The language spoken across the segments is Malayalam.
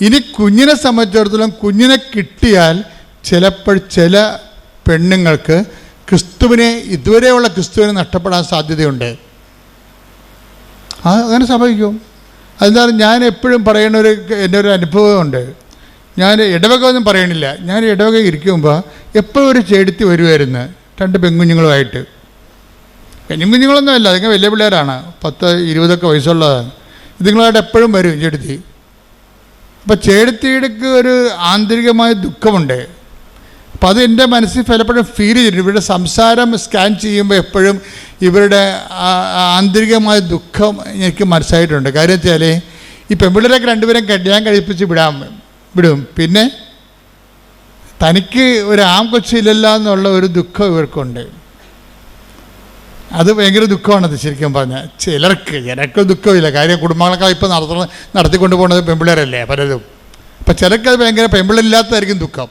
ഇനി കുഞ്ഞിനെ സംബന്ധിച്ചിടത്തോളം കുഞ്ഞിനെ കിട്ടിയാൽ ചിലപ്പോൾ ചില പെണ്ണുങ്ങൾക്ക് ക്രിസ്തുവിനെ ഇതുവരെയുള്ള ക്രിസ്തുവിനെ നഷ്ടപ്പെടാൻ സാധ്യതയുണ്ട്. അങ്ങനെ സംഭവിക്കും. അതിനാൽ ഞാൻ എപ്പോഴും പറയുന്ന ഒരു എന്റെ ഒരു അനുഭവമുണ്ട്. ഞാൻ ഇടവക ഒന്നും പറയണില്ല. ഞാൻ ഇടവക ഇരിക്കുമ്പോൾ എപ്പോഴും ഒരു ചേടുത്തി വരുമായിരുന്നു രണ്ട് പെൺകുഞ്ഞുങ്ങളുമായിട്ട്. പെൺകുഞ്ഞുങ്ങളൊന്നുമല്ല അതിങ്ങനെ വലിയ പിള്ളേരാണ്. പത്ത് ഇരുപതൊക്കെ വയസ്സുള്ളതാണ്. ഇതുങ്ങളായിട്ട് എപ്പോഴും വരും ചെടുത്തി അപ്പോൾ ചേടത്തിയിടക്ക് ഒരു ആന്തരികമായ ദുഃഖമുണ്ട്. അപ്പോൾ അത് എന്റെ മനസ്സിൽ പലപ്പോഴും ഫീൽ ചെയ്തിട്ടുണ്ട്. ഇവരുടെ സംസാരം സ്കാൻ ചെയ്യുമ്പോൾ എപ്പോഴും ഇവരുടെ ആന്തരികമായ ദുഃഖം എനിക്ക് മനസ്സായിട്ടുണ്ട് കാര്യം വെച്ചാൽ ഈ പെൺപിള്ളേരൊക്കെ രണ്ടുപേരും കല്യാണം കഴിപ്പിച്ച് വിടാൻ വിടും പിന്നെ തനിക്ക് ഒരു ആം കൊച്ചില്ലല്ലോ എന്നുള്ള ഒരു ദുഃഖം ഇവർക്കുണ്ട്. അത് ഭയങ്കര ദുഃഖമാണത് ശരിക്കും പറഞ്ഞാൽ ചിലർക്ക് ചിലർക്ക് ദുഃഖമില്ല. കാര്യം കുടുംബങ്ങളൊക്കെ ഇപ്പോൾ നടത്തണം നടത്തിക്കൊണ്ട് പോകുന്നത് പെൺപിള്ളേരല്ലേ പലരും. അപ്പം ചിലർക്ക് അത് ഭയങ്കര പെമ്പിളില്ലാത്തതായിരിക്കും ദുഃഖം.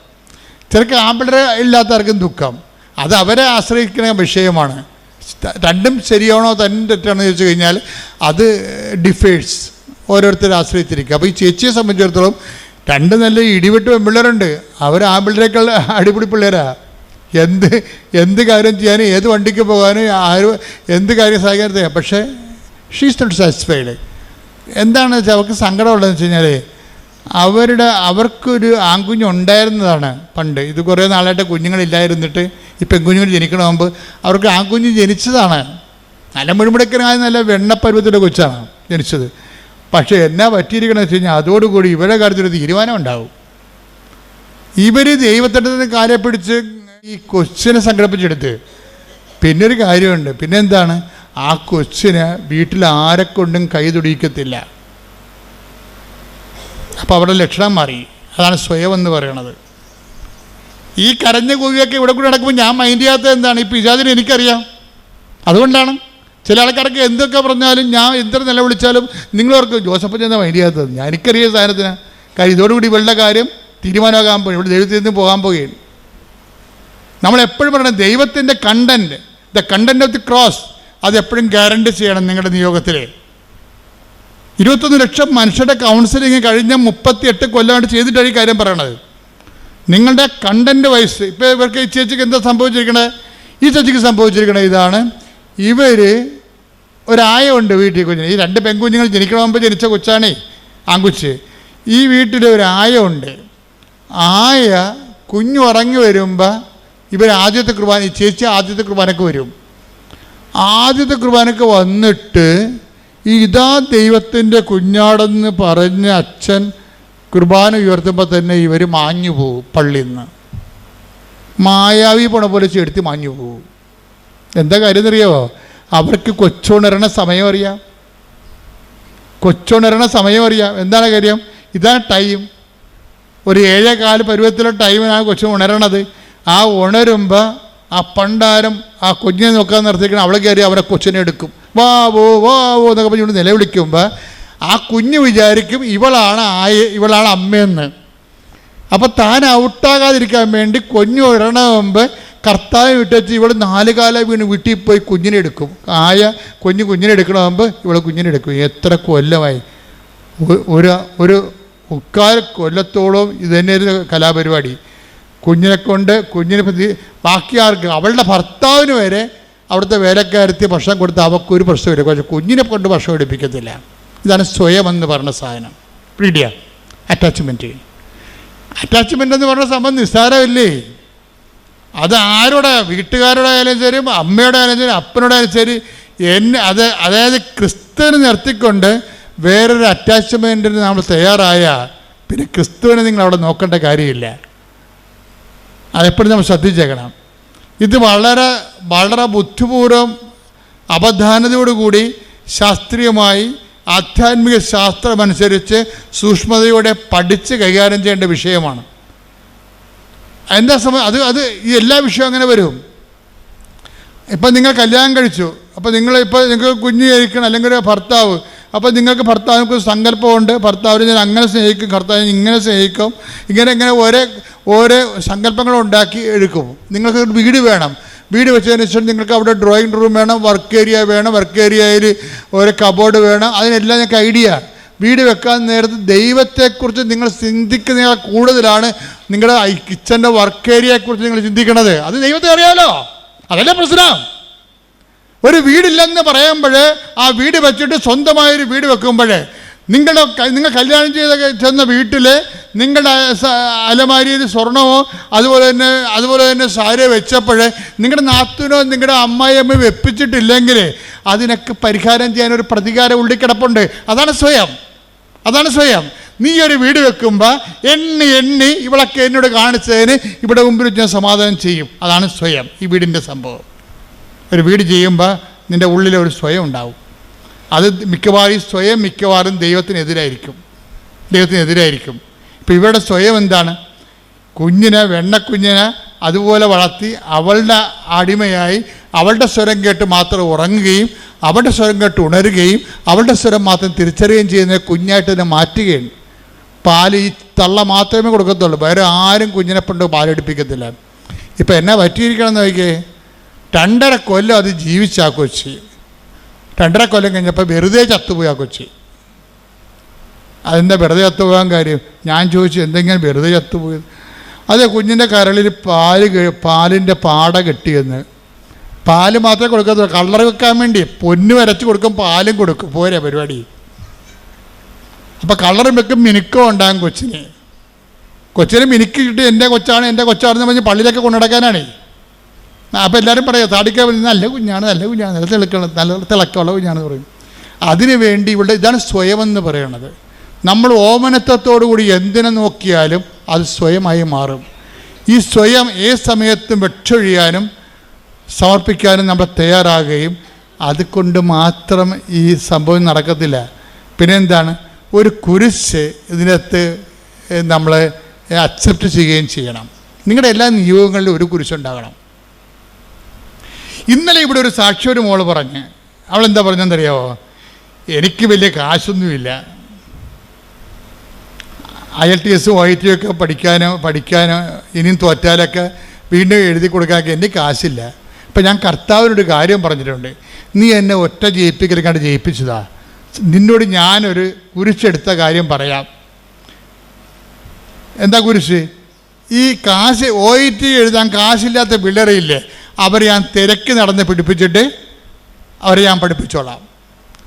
ചിലർക്ക് ആൺപിള്ളേർ ഇല്ലാത്തവർക്കും ദുഃഖം. അത് അവരെ ആശ്രയിക്കുന്ന വിഷയമാണ്. രണ്ടും ശരിയാണോ തന്നെ തെറ്റാണോ എന്ന് ചോദിച്ചു കഴിഞ്ഞാൽ അത് ഡിഫേഴ്സ് ഓരോരുത്തരെ ആശ്രയിച്ചിരിക്കുക അപ്പോൾ ഈ ചേച്ചിയെ സംബന്ധിച്ചിടത്തോളം രണ്ട് നല്ല ഇടിവെട്ട് പെൺപിള്ളേരുണ്ട്. അവർ ആമ്പിളരേക്കാൾ അടിപൊളി പിള്ളേരാ. എന്ത് എന്ത് കാര്യം ചെയ്യാനും ഏത് വണ്ടിക്ക് പോകാനും ആര് എന്ത് കാര്യം സഹായിക്കാനും പക്ഷേ ഷീസ് നോട്ട് സാറ്റിസ്ഫൈഡ് എന്താണെന്ന് വെച്ചാൽ അവർക്ക് സങ്കടമുള്ളതെന്ന് വെച്ച് കഴിഞ്ഞാൽ അവരുടെ അവർക്കൊരു ആൺകുഞ്ഞു ഉണ്ടായിരുന്നതാണ് പണ്ട്. ഇത് കുറേ നാളായിട്ട് കുഞ്ഞുങ്ങളില്ലായിരുന്നിട്ട് ഈ പെൺകുഞ്ഞുങ്ങൾ ജനിക്കണ മുമ്പ് അവർക്ക് ആൺകുഞ്ഞ് ജനിച്ചതാണ്. നല്ല മുഴുമുടക്കനായ നല്ല വെണ്ണപ്പരുവത്തിന്റെ കൊച്ചാണ് ജനിച്ചത്. പക്ഷേ എന്നാ പറ്റിയിരിക്കണമെന്ന് വെച്ച് കഴിഞ്ഞാൽ അതോടുകൂടി ഇവരുടെ കാര്യത്തിൽ ഒരു തീരുമാനം ഉണ്ടാവും ഇവർ ദൈവത്തിന്റെ കാലെ പിടിച്ച് ഈ കൊച്ചിനെ സംഘടിപ്പിച്ചെടുത്ത്. പിന്നെ ഒരു കാര്യമുണ്ട്. പിന്നെ എന്താണ് ആ കൊച്ചിന് വീട്ടിൽ ആരെക്കൊണ്ടും കൈ തുടിക്കത്തില്ല അപ്പോൾ അവിടെ ലക്ഷണം മാറി. അതാണ് സ്വയം എന്ന് പറയണത്. ഈ കരഞ്ഞ കോവിയൊക്കെ ഇവിടെ കൂടെ നടക്കുമ്പോൾ ഞാൻ മൈൻഡ് ചെയ്യാത്തത് എന്താണ്? ഈ പിശാചിനെ എനിക്കറിയാം. അതുകൊണ്ടാണ് ചില ആൾക്കാർക്ക് എന്തൊക്കെ പറഞ്ഞാലും ഞാൻ എന്തൊരു നിലവിളിച്ചാലും നിങ്ങളവർക്ക് ജോസഫ് എന്താ മൈൻഡ് ചെയ്യാത്തത്? ഞാൻ എനിക്കറിയാം സാധനത്തിന്. കാര്യം ഇതോടുകൂടി ഇവളുടെ കാര്യം തീരുമാനമാകാൻ പോയി ഇവിടെ ദൈവത്തിൽ നിന്ന് പോകാൻ പോകുകയാണ് നമ്മൾ എപ്പോഴും പറയണം ദൈവത്തിന്റെ content the content of the cross അതെപ്പോഴും ഗ്യാരണ്ടി ചെയ്യണം നിങ്ങളുടെ നിയോഗത്തിൽ ഇരുപത്തൊന്ന് ലക്ഷം മനുഷ്യരുടെ കൗൺസിലിംഗ് കഴിഞ്ഞ മുപ്പത്തിയെട്ട് കൊല്ലമായിട്ട് ചെയ്തിട്ടാണ് ഈ കാര്യം പറയണത്. നിങ്ങളുടെ കണ്ടന്റ് വൈസ് ഇപ്പോൾ ഇവർക്ക് ഈ ചേച്ചിക്ക് എന്താ സംഭവിച്ചിരിക്കണേ? ഈ ചേച്ചിക്ക് സംഭവിച്ചിരിക്കണേ ഇതാണ് ഇവർ ഒരായുണ്ട് വീട്ടിൽ കുഞ്ഞിന് ഈ രണ്ട് പെൺകുഞ്ഞുങ്ങൾ ജനിക്കണ മുമ്പ് ജനിച്ച കൊച്ചാണേ ആങ്കുച്ച് ഈ വീട്ടിൽ ഒരു ആയുണ്ട് ആയ കുഞ്ഞു ഉറങ്ങി വരുമ്പോൾ ഇവർ ആദ്യത്തെ കുർബാന ചേച്ചി ആദ്യത്തെ കുർബാനക്ക് വരും. ആദ്യത്തെ കുർബാനക്ക് വന്നിട്ട് ഇതാ ദൈവത്തിന്റെ കുഞ്ഞാടെന്ന് പറഞ്ഞ അച്ഛൻ കുർബാന ഉയർത്തുമ്പോൾ തന്നെ ഇവർ മാഞ്ഞു പോകും പള്ളിയിൽ നിന്ന് മായാവി പോണ പോലെ ചെടുത്ത് മാഞ്ഞു പോകും എന്താ കാര്യം എന്നറിയാവോ അവർക്ക് കൊച്ചുണരണ സമയം അറിയാം. കൊച്ചുണരണ സമയം അറിയാം. എന്താണ് കാര്യം? ഇതാണ് ടൈം ഒരു ഏഴേകാൽ പരുവത്തിലെ ടൈമിനാണ് കൊച്ചു ഉണരണത് ആ ഉണരുമ്പോൾ ആ പണ്ടാരം ആ കുഞ്ഞിനെ നോക്കാൻ നിർത്തിക്കണം അവളെ കയറി അവരെ കൊച്ചിനെ എടുക്കും. വാ വോ വാ വോ എന്നൊക്കെ പറഞ്ഞുകൊണ്ട് നിലവിളിക്കുമ്പോൾ ആ കുഞ്ഞ് വിചാരിക്കും ഇവളാണ് ആയ ഇവളാണ് അമ്മയെന്ന്. അപ്പോൾ താൻ ഔട്ടാകാതിരിക്കാൻ വേണ്ടി കുഞ്ഞു ഉടണ മുമ്പ് കർത്താവ് വിട്ടച്ച് ഇവൾ നാല് കാലം വീണ് വീട്ടിൽ പോയി കുഞ്ഞിനെ എടുക്കും. ആയ കുഞ്ഞ് കുഞ്ഞിനെ എടുക്കണ മുമ്പ് ഇവൾ കുഞ്ഞിനെ എടുക്കും. എത്ര കൊല്ലമായി. ഒരു ഒരു മുക്കാൽ കൊല്ലത്തോളം ഇതുതന്നെ ഒരു കലാപരിപാടി. കുഞ്ഞിനെ കൊണ്ട് കുഞ്ഞിനെ ബാക്കി ആർക്ക് അവളുടെ ഭർത്താവിന് വരെ അവിടുത്തെ വേലക്കാരത്തി ഭക്ഷണം കൊടുത്ത് അവൾക്കൊരു പ്രശ്നമില്ല പക്ഷേ കുഞ്ഞിനെ കൊണ്ട് ഭക്ഷണം എടുപ്പിക്കത്തില്ല. ഇതാണ് സ്വയം എന്ന് പറഞ്ഞ സാധനം. പ്രീഡിയ അറ്റാച്ച്മെന്റ് അറ്റാച്ച്മെന്റ് എന്ന് പറഞ്ഞ സംബന്ധം നിസ്സാരമില്ലേ? അത് ആരുടെ വീട്ടുകാരുടെ ആയാലും ശരി അമ്മയുടെ ആയാലും ശരി അപ്പനോടെ ആയാലും ശരി എന്നെ അത് അതായത് ക്രിസ്തുവിനെ നിർത്തിക്കൊണ്ട് വേറൊരു അറ്റാച്ച്മെന്റിന് നമ്മൾ തയ്യാറായാൽ പിന്നെ ക്രിസ്തുവിനെ നിങ്ങൾ അവിടെ നോക്കേണ്ട കാര്യമില്ല. അതെപ്പോഴും നമ്മൾ ശ്രദ്ധിച്ചേക്കണം. ഇത് വളരെ വളരെ ബുദ്ധിപൂർവം അവധാനതയോടുകൂടി ശാസ്ത്രീയമായി ആധ്യാത്മിക ശാസ്ത്രമനുസരിച്ച് സൂക്ഷ്മതയോടെ പഠിച്ച് കൈകാര്യം ചെയ്യേണ്ട വിഷയമാണ്. എന്താ സമയം? അത് അത് ഈ എല്ലാ വിഷയവും അങ്ങനെ വരും. ഇപ്പം നിങ്ങൾ കല്യാണം കഴിച്ചു. അപ്പോൾ നിങ്ങൾ ഇപ്പോൾ നിങ്ങൾക്ക് കുഞ്ഞ് കഴിക്കണം അല്ലെങ്കിൽ ഒരു ഭർത്താവ്. അപ്പോൾ നിങ്ങൾക്ക് ഭർത്താവിനൊക്കെ സങ്കല്പമുണ്ട്. ഭർത്താവിനെ ഞാൻ അങ്ങനെ സ്നേഹിക്കും ഭർത്താവിനെ ഇങ്ങനെ സ്നേഹിക്കും. ഇങ്ങനെ ഇങ്ങനെ ഓരോ ഓരോ സങ്കല്പങ്ങൾ ഉണ്ടാക്കി എടുക്കും. നിങ്ങൾക്ക് വീട് വേണം. വീട് വെച്ചതിന് ശേഷം നിങ്ങൾക്ക് അവിടെ ഡ്രോയിങ് റൂം വേണം വർക്ക് ഏരിയ വേണം വർക്ക് ഏരിയയിൽ ഒരു കബോർഡ് വേണം. അതിനെല്ലാം ഞങ്ങൾക്ക് ഐഡിയ വീട് വെക്കാൻ നേരത്ത് ദൈവത്തെക്കുറിച്ച് നിങ്ങൾ ചിന്തിക്കുന്നതിനേക്കാൾ കൂടുതലാണ് നിങ്ങളുടെ കിച്ചന്റെ വർക്ക് ഏരിയയെക്കുറിച്ച് നിങ്ങൾ ചിന്തിക്കണത്. അത് ദൈവത്തെ അറിയാമല്ലോ അതല്ലേ പ്രശ്നം? ഒരു വീടില്ലെന്ന് പറയുമ്പോൾ ആ വീട് വെച്ചിട്ട് സ്വന്തമായൊരു വീട് വെക്കുമ്പോൾ നിങ്ങളുടെ നിങ്ങൾ കല്യാണം ചെയ്ത ചെന്ന വീട്ടിൽ നിങ്ങളുടെ അലമാരിയിൽ സ്വർണമോ അതുപോലെ തന്നെ അതുപോലെ തന്നെ സാരി വെച്ചപ്പോൾ നിങ്ങളുടെ നാത്തൂനോ നിങ്ങളുടെ അമ്മായിയമ്മ വെപ്പിച്ചിട്ടില്ലെങ്കിൽ അതിനൊക്കെ പരിഹാരം ചെയ്യാൻ ഒരു പ്രതികാരം ഉള്ളിക്കിടപ്പുണ്ട്. അതാണ് സ്വയം. അതാണ് സ്വയം. നീ ഒരു വീട് വെക്കുമ്പോൾ എണ്ണി എണ്ണി ഇവളൊക്കെ എന്നോട് കാണിച്ചതിന് ഇവിടെ മുമ്പിൽ ഞാൻ സമാധാനം ചെയ്യും. അതാണ് സ്വയം ഈ വീടിന്റെ സംഭവം. ഒരു വീട് ചെയ്യുമ്പോൾ നിന്റെ ഉള്ളിൽ ഒരു സ്വയം ഉണ്ടാവും. അത് മിക്കവാറും സ്വയം മിക്കവാറും ദൈവത്തിനെതിരായിരിക്കും. ദൈവത്തിനെതിരായിരിക്കും. ഇപ്പം ഇവരുടെ സ്വയം എന്താണ്? കുഞ്ഞിനെ വെണ്ണക്കുഞ്ഞിനെ അതുപോലെ വളർത്തി അവളുടെ അടിമയായി അവളുടെ സ്വരം കേട്ട് മാത്രം ഉറങ്ങുകയും അവളുടെ സ്വരം കേട്ട് ഉണരുകയും അവളുടെ സ്വരം മാത്രം തിരിച്ചറിയുകയും ചെയ്യുന്ന കുഞ്ഞായിട്ട് തന്നെ മാറ്റുകയാണ്. പാൽ ഈ തള്ള മാത്രമേ കൊടുക്കത്തുള്ളൂ. വേറെ ആരും കുഞ്ഞിനെ പണ്ട് പാലെടുപ്പിക്കത്തില്ല. ഇപ്പം എന്നാ പറ്റിയിരിക്കണമെന്ന് നോക്കിയേ രണ്ടര കൊല്ലം അത് ജീവിച്ച ആ കൊച്ചി. രണ്ടര കൊല്ലം കഴിഞ്ഞപ്പോൾ വെറുതെ ചത്തുപോയി ആ കൊച്ചി. അതെന്താ വെറുതെ ചത്തുപോകാൻ കാര്യം? ഞാൻ ചോദിച്ചു എന്തെങ്കിലും വെറുതെ ചത്തുപോയത് അത് കുഞ്ഞിന്റെ കരളിൽ പാൽ പാലിന്റെ പാട കെട്ടിയെന്ന്. പാൽ മാത്രമേ കൊടുക്കത്തുള്ളൂ കളർ വെക്കാൻ വേണ്ടി. പൊന്ന് വരച്ച് കൊടുക്കും പാലും കൊടുക്കും. പോരെ പരിപാടി. അപ്പം കളറും വെക്കും മിനുക്കം ഉണ്ടാകും കൊച്ചിന്. കൊച്ചിന് മിനുക്ക് കിട്ടി എന്റെ കൊച്ചാണ് എന്റെ കൊച്ചാണെന്ന് പറഞ്ഞ് പള്ളിയിലൊക്കെ കൊണ്ടുനടക്കാനാണേ. അപ്പോൾ എല്ലാവരും പറയാം താടിക്കാൻ വേണ്ടി നല്ല കുഞ്ഞാണ് നല്ല കുഞ്ഞാണ് നല്ല തിളക്കുള്ള നല്ല തിളക്കമുള്ള കുഞ്ഞാണെന്ന് പറയും. അതിനു വേണ്ടി ഇവിടെ ഇതാണ് സ്വയം എന്ന് പറയണത്. നമ്മൾ ഓമനത്വത്തോടു കൂടി എന്തിനെ നോക്കിയാലും അത് സ്വയമായി മാറും. ഈ സ്വയം ഏത് സമയത്തും വെച്ചൊഴിയാനും സമർപ്പിക്കാനും നമ്മൾ തയ്യാറാകുകയും അതുകൊണ്ട് മാത്രം ഈ സംഭവം നടക്കത്തില്ല. പിന്നെ എന്താണ് ഒരു കുരിശ് ഇതിനകത്ത് നമ്മൾ അക്സെപ്റ്റ് ചെയ്യുകയും ചെയ്യണം. നിങ്ങളുടെ എല്ലാ നിയോഗങ്ങളിലും ഒരു കുരിശുണ്ടാകണം. ഇന്നലെ ഇവിടെ ഒരു സാക്ഷി ഒരു മോൾ പറഞ്ഞ് അവളെന്താ പറഞ്ഞെന്നറിയാവോ? എനിക്ക് വലിയ കാശൊന്നുമില്ല. എൽ ടി എസും ഐ ടി ഒക്കെ പഠിക്കാനോ പഠിക്കാനോ ഇനിയും തോറ്റാലൊക്കെ വീണ്ടും എഴുതി കൊടുക്കാനൊക്കെ എന്റെ കാശില്ല. അപ്പം ഞാൻ കർത്താവിനൊരു കാര്യം പറഞ്ഞിട്ടുണ്ട്. നീ എന്നെ ഒറ്റ ജയിപ്പിക്കൽ ജയിപ്പിച്ചതാ. നിന്നോട് ഞാനൊരു കുരിശെടുത്ത കാര്യം പറയാം. എന്താ കുരിശ്? ഈ കാശ് ഒ ടി എഴുതാൻ കാശില്ലാത്ത പിള്ളേരില്ലേ അവരെ ഞാൻ തിരക്കി നടന്ന് പിടിപ്പിച്ചിട്ട് അവരെ ഞാൻ പഠിപ്പിച്ചോളാം.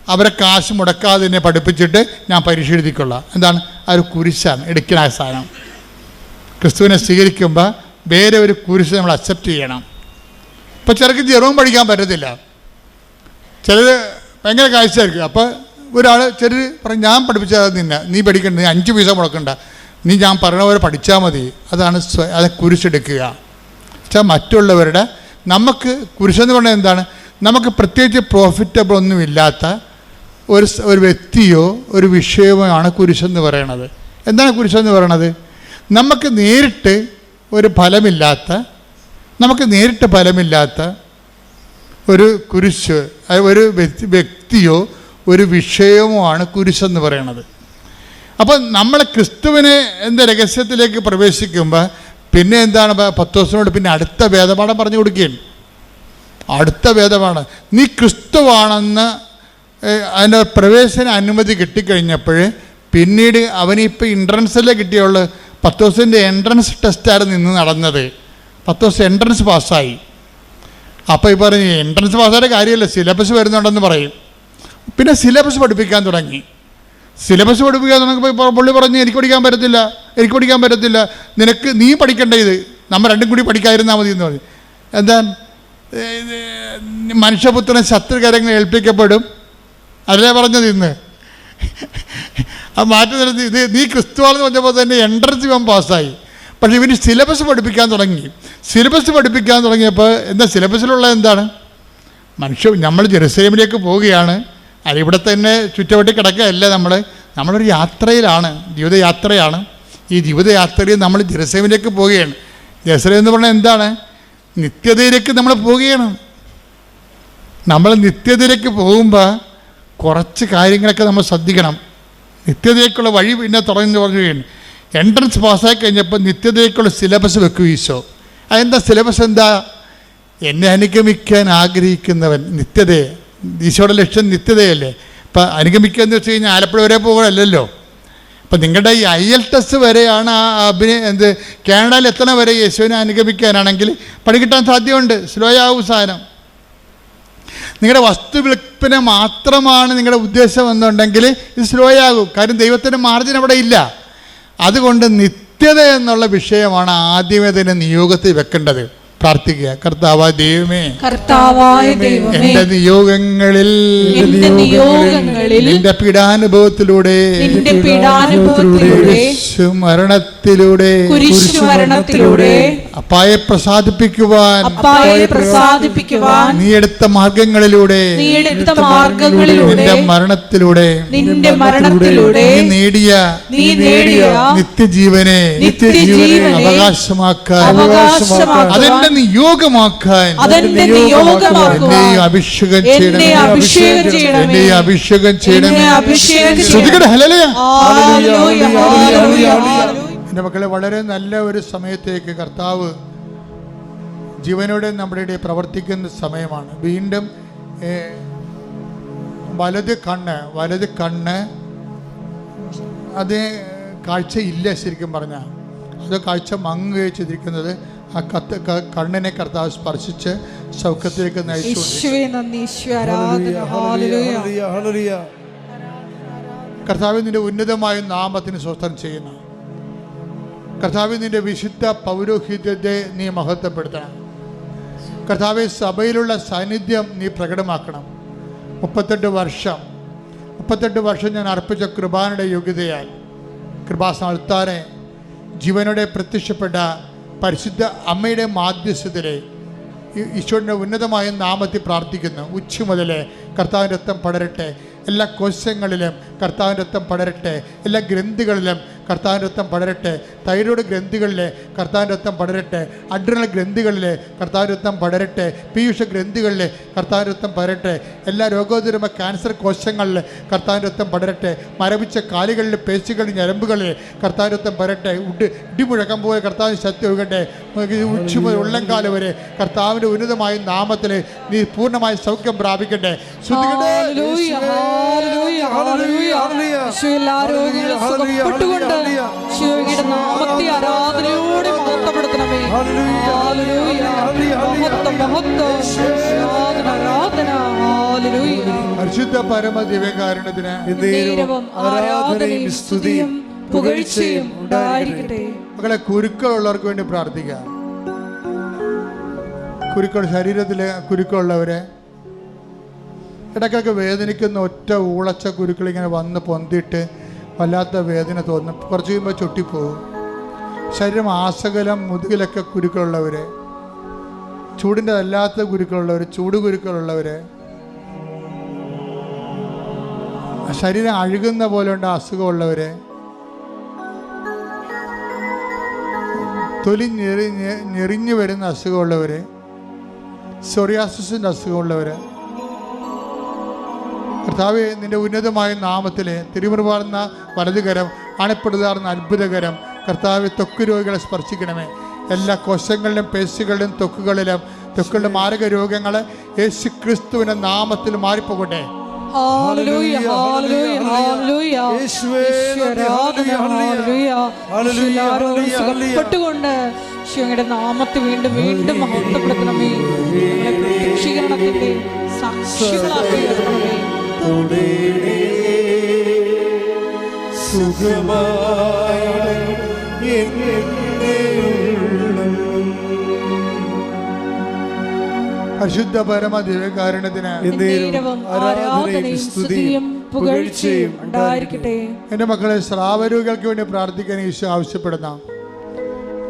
അവരെ കാശ് മുടക്കാതെ തന്നെ പഠിപ്പിച്ചിട്ട് ഞാൻ പരീക്ഷ എഴുതിക്കൊള്ളാം എന്താണ്? ആ ഒരു കുരിശാണ് എടുക്കുന്ന ആ സാധനം. ക്രിസ്തുവിനെ സ്വീകരിക്കുമ്പോൾ വേറെ ഒരു കുരിശ് നമ്മൾ അക്സെപ്റ്റ് ചെയ്യണം. ഇപ്പോൾ ചിലർക്ക് ജെറവും പഠിക്കാൻ പറ്റത്തില്ല. ചിലർ ഭയങ്കര കാഴ്ചയായിരിക്കും. അപ്പോൾ ഒരാൾ ചിലർ പറയും ഞാൻ പഠിപ്പിച്ചാൽ നിന്നെ. നീ പഠിക്കണ്ട. നീ അഞ്ച് പൈസ മുടക്കണ്ട. നീ ഞാൻ പറഞ്ഞ പോലെ പഠിച്ചാൽ മതി. അതാണ് സ്വ- അത് കുരിശെടുക്കുക വെച്ചാൽ മറ്റുള്ളവരുടെ നമുക്ക് കുരിശെന്ന് പറഞ്ഞാൽ എന്താണ്? നമുക്ക് പ്രത്യേകിച്ച് പ്രോഫിറ്റബിൾ ഒന്നും ഇല്ലാത്ത ഒരു ഒരു വ്യക്തിയോ ഒരു വിഷയമോ ആണ് കുരിശെന്ന് പറയണത്. എന്താണ് കുരിശെന്ന് പറയണത്? നമുക്ക് നേരിട്ട് ഒരു ഫലമില്ലാത്ത നമുക്ക് നേരിട്ട് ഫലമില്ലാത്ത ഒരു കുരിശ് ഒരു വ്യക്തി വ്യക്തിയോ ഒരു വിഷയമോ ആണ് കുരിശെന്ന് പറയണത്. അപ്പം നമ്മൾ ക്രിസ്തുവിനെ എന്താ രഹസ്യത്തിലേക്ക് പ്രവേശിക്കുമ്പോൾ പിന്നെ എന്താണ് പത്ത് ദിവസത്തിനോട് പിന്നെ അടുത്ത വേദപാഠം പറഞ്ഞു കൊടുക്കുകയാണ്. അടുത്ത വേദമാണ് നീ ക്രിസ്തുവാണെന്ന് അതിന്റെ പ്രവേശന അനുമതി കിട്ടിക്കഴിഞ്ഞപ്പോൾ പിന്നീട് അവനിപ്പോൾ എൻട്രൻസല്ലേ പത്ത് ദിവസത്തിന്റെ എൻട്രൻസ് ടെസ്റ്റായിരുന്നു ഇന്ന് നടന്നത്. പത്ത് ദിവസം എൻട്രൻസ് പാസ്സായി. അപ്പോൾ ഈ പറഞ്ഞു എൻട്രൻസ് പാസ്സായ കാര്യമല്ല സിലബസ് വരുന്നുണ്ടെന്ന് പറയും. പിന്നെ സിലബസ് പഠിപ്പിക്കാൻ തുടങ്ങി. സിലബസ് പഠിപ്പിക്കുക നമുക്ക് പുള്ളി പറഞ്ഞ് എനിക്ക് പഠിക്കാൻ പറ്റത്തില്ല എനിക്ക് പഠിക്കാൻ പറ്റത്തില്ല. നിനക്ക് നീ പഠിക്കേണ്ട ഇത്. നമ്മൾ രണ്ടും കൂടി പഠിക്കാതിരുന്നാൽ മതി എന്ന് പറഞ്ഞു. എന്താ മനുഷ്യപുത്രൻ ശത്രുകരങ്ങൾ ഏൽപ്പിക്കപ്പെടും. അതല്ലേ പറഞ്ഞത് ഇന്ന്? ആ മാറ്റി നിർത്തി. ഇത് നീ ക്രിസ്തുവാണെന്ന് പറഞ്ഞപ്പോൾ തന്നെ എൻട്രൻസ് ഇവൻ പാസ്സായി. പക്ഷേ ഇവന് സിലബസ് പഠിപ്പിക്കാൻ തുടങ്ങി. സിലബസ് പഠിപ്പിക്കാൻ തുടങ്ങിയപ്പോൾ എന്താ സിലബസിലുള്ള എന്താണ്? മനുഷ്യ നമ്മൾ ജെറുസലേമിലേക്ക് പോവുകയാണ്. അത് ഇവിടെ തന്നെ ചുറ്റുവട്ടി കിടക്കുകയല്ല നമ്മൾ നമ്മളൊരു യാത്രയിലാണ് ജീവിതയാത്രയാണ്. ഈ ജീവിതയാത്രയിൽ നമ്മൾ ജെറുസലേമിലേക്ക് പോവുകയാണ്. ജെറുസലേം എന്ന് പറഞ്ഞാൽ എന്താണ്? നിത്യതയിലേക്ക് നമ്മൾ പോവുകയാണ്. നമ്മൾ നിത്യതയിലേക്ക് പോകുമ്പോൾ കുറച്ച് കാര്യങ്ങളൊക്കെ നമ്മൾ ശ്രദ്ധിക്കണം. നിത്യതയ്ക്കുള്ള വഴി പിന്നെ തുടങ്ങി പറയുകയാണ് എൻട്രൻസ് പാസ്സായി കഴിഞ്ഞപ്പോൾ നിത്യതയ്ക്കുള്ള സിലബസ് വെക്കും ഈശോ. അതെന്താ? സിലബസ് എന്താ? എന്നെ അനുഗമിക്കാൻ ആഗ്രഹിക്കുന്നവൻ നിത്യതയെ. ഈശോയുടെ ലക്ഷ്യം നിത്യതയല്ലേ? ഇപ്പം അനുഗമിക്കുക എന്ന് വെച്ച് കഴിഞ്ഞാൽ ആലപ്പുഴ വരെ പോകുകയല്ലല്ലോ അപ്പം നിങ്ങളുടെ ഈ ഐ എൽ ടെസ്റ്റ് വരെയാണ് ആ അഭിനയ എന്ത് കാനഡയിൽ എത്തണ വരെ യേശുവിനെ അനുഗമിക്കാനാണെങ്കിൽ പണി കിട്ടാൻ സാധ്യമുണ്ട് സ്ലോ ആവും സാധനം. നിങ്ങളുടെ വസ്തുവിൽപ്പന മാത്രമാണ് നിങ്ങളുടെ ഉദ്ദേശം എന്നുണ്ടെങ്കിൽ ഇത് സ്ലോ ആകും കാര്യം ദൈവത്തിന്റെ മാർജിൻ അവിടെ ഇല്ല. അതുകൊണ്ട് നിത്യത എന്നുള്ള വിഷയമാണ് ആദ്യമേ തന്നെ നിയോഗത്തിൽ വെക്കേണ്ടത്. പ്രാർത്ഥിക്കുക. കർത്താവ ദൈവമേ കർത്താവായ ദൈവമേ എന്റെ നിയോഗങ്ങളിൽ എന്റെ നിയോഗങ്ങളിൽ നിന്റെ പീഡാനുഭവത്തിലൂടെ നിന്റെ പീഡാനുഭവത്തിലൂടെ മരണത്തിലൂടെ കുരിശുമരണത്തിലൂടെ അപ്പായെ പ്രസാദിപ്പിക്കുവാൻ അപ്പായെ പ്രസാദിപ്പിക്കുവാൻ നീ എടുത്ത മാർഗങ്ങളിലൂടെ നീ എടുത്ത മാർഗങ്ങളിലൂടെ നിന്റെ മരണത്തിലൂടെ നിന്റെ മരണത്തിലൂടെ നീ നേടിയ നീ നേടിയ നിത്യജീവനെ നിത്യജീവനെ അവകാശമാക്കാൻ അവകാശമാക്കാൻ അതെന്റെ നിയോഗമാക്കാൻ അതെന്റെ നിയോഗമാക്കുവാൻ എന്നെയും അഭിഷേകം എന്നെ ചെയ്യണമേ അഭിഷേകം ചെയ്യണം. എന്നെ അഭിഷേകം ചെയ്യണമേ എന്നെ അഭിഷേകം ചെയ്യണം. ഹലലയ ഹല്ലേലൂയ, ഹല്ലേലൂയ, ഹല്ലേലൂയ. എന്റെ മക്കളെ വളരെ നല്ല ഒരു സമയത്തേക്ക് കർത്താവ് ജീവനോടെ നമ്മുടെ ഇടയിൽ പ്രവർത്തിക്കുന്ന സമയമാണ്. വീണ്ടും വലത് കണ്ണ് വലത് കണ്ണ് അത് കാഴ്ചയില്ല ശരിക്കും പറഞ്ഞാൽ. അത് കാഴ്ച മങ്ങുകയും ചെയ്തിരിക്കുന്നത് ആ കത്ത് കണ്ണിനെ കർത്താവ് സ്പർശിച്ച് സൗഖ്യത്തിലേക്ക് കർത്താവ് നിന്റെ ഉന്നതമായ നാമത്തിന് സ്വസ്ഥം ചെയ്യുന്നു. കർത്താവ് നിന്റെ വിശുദ്ധ പൗരോഹിത്യത്തെ നീ മഹത്വപ്പെടുത്തണം. കർത്താവ് സഭയിലുള്ള സാന്നിധ്യം നീ പ്രകടമാക്കണം. മുപ്പത്തെട്ട് വർഷം. മുപ്പത്തെട്ട് വർഷം ഞാൻ അർപ്പിച്ച കൃപാനയുടെ യോഗ്യതയാൽ കൃപാസ്ഥാനത്താനെ ജീവനോടെ പ്രത്യക്ഷപ്പെട്ട പരിശുദ്ധ അമ്മയുടെ മാധ്യസ്ഥതയിലെ ഈശോയുടെ ഉന്നതമായ നാമത്തിൽ പ്രാർത്ഥിക്കുന്നു. ഉച്ച മുതലേ കർത്താവിന്റെ രക്തം പടരട്ടെ. എല്ലാ കോശങ്ങളിലും കർത്താവിന്റെ രക്തം പടരട്ടെ. എല്ലാ ഗ്രന്ഥികളിലും കർത്താവിന്റെ രക്തം പടരട്ടെ. തൈറോയ്ഡ് ഗ്രന്ഥികളിലെ കർത്താവിന്റെ രക്തം പടരട്ടെ. അഡ്രിനൽ ഗ്രന്ഥികളിലെ കർത്താവിന്റെ രക്തം പടരട്ടെ. പീയൂഷ ഗ്രന്ഥികളിലെ കർത്താവിന്റെ രക്തം പടരട്ടെ. എല്ലാ രോഗോദരമ ക്യാൻസർ കോശങ്ങളിൽ കർത്താവിന്റെ രക്തം പടരട്ടെ. മരവിച്ച കാലുകളിൽ പേശികളിൽ ഞരമ്പുകളിൽ കർത്താവിന്റെ രക്തം പടരട്ടെ. ഉഡ് ഇടിമുഴക്കം പോലെ കർത്താവിന് ശക്തി ഒഴുകട്ടെ. ഉച്ച ഉള്ളംകാൽ വരെ കർത്താവിന്റെ ഉന്നതമായ നാമത്തിൽ നീ പൂർണമായ സൗഖ്യം പ്രാപിക്കട്ടെ. ശ്രുതികട്ടെ. ഈശോയുടെ നാമത്തെ ആരാധനയോടെ മഹത്വപ്പെടുത്തണമേ. പരിശുദ്ധ പരമ ദിവ്യകാരുണ്യത്തിന് നേരവും ആരാധനയും സ്തുതിയും പുകഴ്ചയും ഉണ്ടായിരിക്കട്ടെ. മക്കളെ കുരുക്കളുള്ളവർക്ക് വേണ്ടി പ്രാർത്ഥിക്കാം കുരുക്കൾ ശരീരത്തിലെ കുരുക്കളുള്ളവരെ ഇടയ്ക്കൊക്കെ വേദനിക്കുന്ന ഒറ്റ ഊളച്ച കുരുക്കൾ ഇങ്ങനെ വന്ന് പൊന്തിയിട്ട് വല്ലാത്ത വേദന തോന്നും കുറച്ച് കഴിയുമ്പോൾ ചൊട്ടിപ്പോവും. ശരീരം ആസകലം മുതുകിലൊക്കെ കുരുക്കളുള്ളവർ ചൂടിന്റെ അല്ലാത്ത കുരുക്കളുള്ളവർ ചൂട് കുരുക്കളുള്ളവർ ശരീരം അഴുകുന്ന പോലെയുള്ള അസുഖമുള്ളവർ തൊലി ഞെറി ഞെറിഞ്ഞു വരുന്ന അസുഖമുള്ളവർ സൊറിയാസിന്റെ അസുഖമുള്ളവർ കർത്താവ് നിന്റെ ഉന്നതമായ നാമത്തിലെ തിരുമുറുപാടുന്ന വലതുകരം അണപ്പെടുതാർന്ന അത്ഭുതകരം കർത്താവ് ത്വക്ക് രോഗികളെ സ്പർശിക്കണമേ. എല്ലാ കോശങ്ങളിലും പേശികളിലും തൊക്കുകളിലും ത്വക്കുകളുടെ മാരക രോഗങ്ങൾ യേശു ക്രിസ്തുവിന്റെ നാമത്തിൽ മാറിപ്പോകട്ടെ. ശിവയുടെ നാമത്തെ വീണ്ടും വീണ്ടും മഹത്വപ്പെടുത്തണമേ. സാക്ഷികളാക്കി പരമ ആരാധനയും സ്തുതിയും പുകഴ്ചയും ഉണ്ടായിരിക്കട്ടെ. എന്റെ മക്കളെ സ്രാവരോഗികൾക്ക് വേണ്ടി പ്രാർത്ഥിക്കാൻ ഈശോ ആവശ്യപ്പെടുന്ന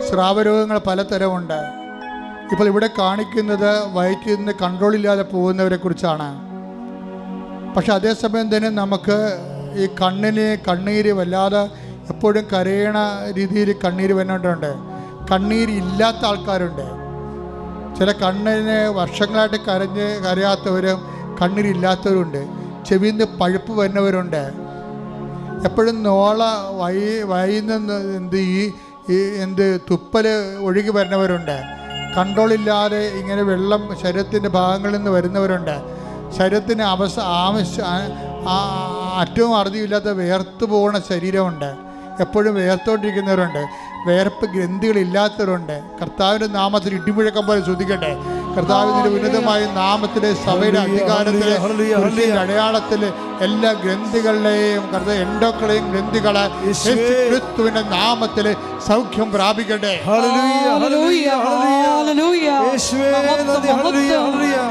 സ്രാവരോഗങ്ങൾ പലതരമുണ്ട്. ഇപ്പോൾ ഇവിടെ കാണിക്കുന്നത് വയറ്റിൽ നിന്ന് കൺട്രോൾ ഇല്ലാതെ പോകുന്നവരെ കുറിച്ചാണ്. പക്ഷെ അതേസമയം തന്നെ നമുക്ക് ഈ കണ്ണിന് കണ്ണീര് വല്ലാതെ എപ്പോഴും കരയണ രീതിയിൽ കണ്ണീര് വരുന്നുണ്ട് കണ്ണീര് ഇല്ലാത്ത ആൾക്കാരുണ്ട്. ചില കണ്ണിന് വർഷങ്ങളായിട്ട് കരഞ്ഞ് കരയാത്തവരും കണ്ണീരില്ലാത്തവരുണ്ട് ചെവിയിൽ നിന്ന് പഴുപ്പ് വരുന്നവരുണ്ട്. എപ്പോഴും നോള വൈ വൈന്ന് എന്ത് ഈ എന്ത് തുപ്പൽ ഒഴുകി വരുന്നവരുണ്ട്. കൺട്രോൾ ഇല്ലാതെ ഇങ്ങനെ വെള്ളം ശരീരത്തിന്റെ ഭാഗങ്ങളിൽ നിന്ന് വരുന്നവരുണ്ട്. ശരീരത്തിന് അവസ ആവശ്യ ആ ഏറ്റവും അറുതിയില്ലാത്ത വേർത്ത് പോകുന്ന ശരീരമുണ്ട്. എപ്പോഴും വേർത്തോണ്ടിരിക്കുന്നവരുണ്ട്. വേർപ്പ് ഗ്രന്ഥികളില്ലാത്തവരുണ്ട്. കർത്താവിന്റെ നാമത്തിൽ ഇടിമുഴക്കം പോലെ ശ്രദ്ധിക്കട്ടെ കർത്താവിന്റെ ഉന്നതമായ നാമത്തിലെ സഭയുടെ അധികാരത്തിലെ ഹല്ലേലൂയ, ഹല്ലേലൂയ. കുരിശിന്റെ അടയാളത്തിലെ എല്ലാ ഗ്രന്ഥികളുടെയും കർത്ത എൻഡോക്കളെയും ഗ്രന്ഥികളെ ക്രിസ്തുവിന്റെ ക്രിസ്തുവിന്റെ നാമത്തിൽ സൗഖ്യം പ്രാപിക്കട്ടെ.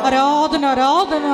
ആരാധന ആരാധന.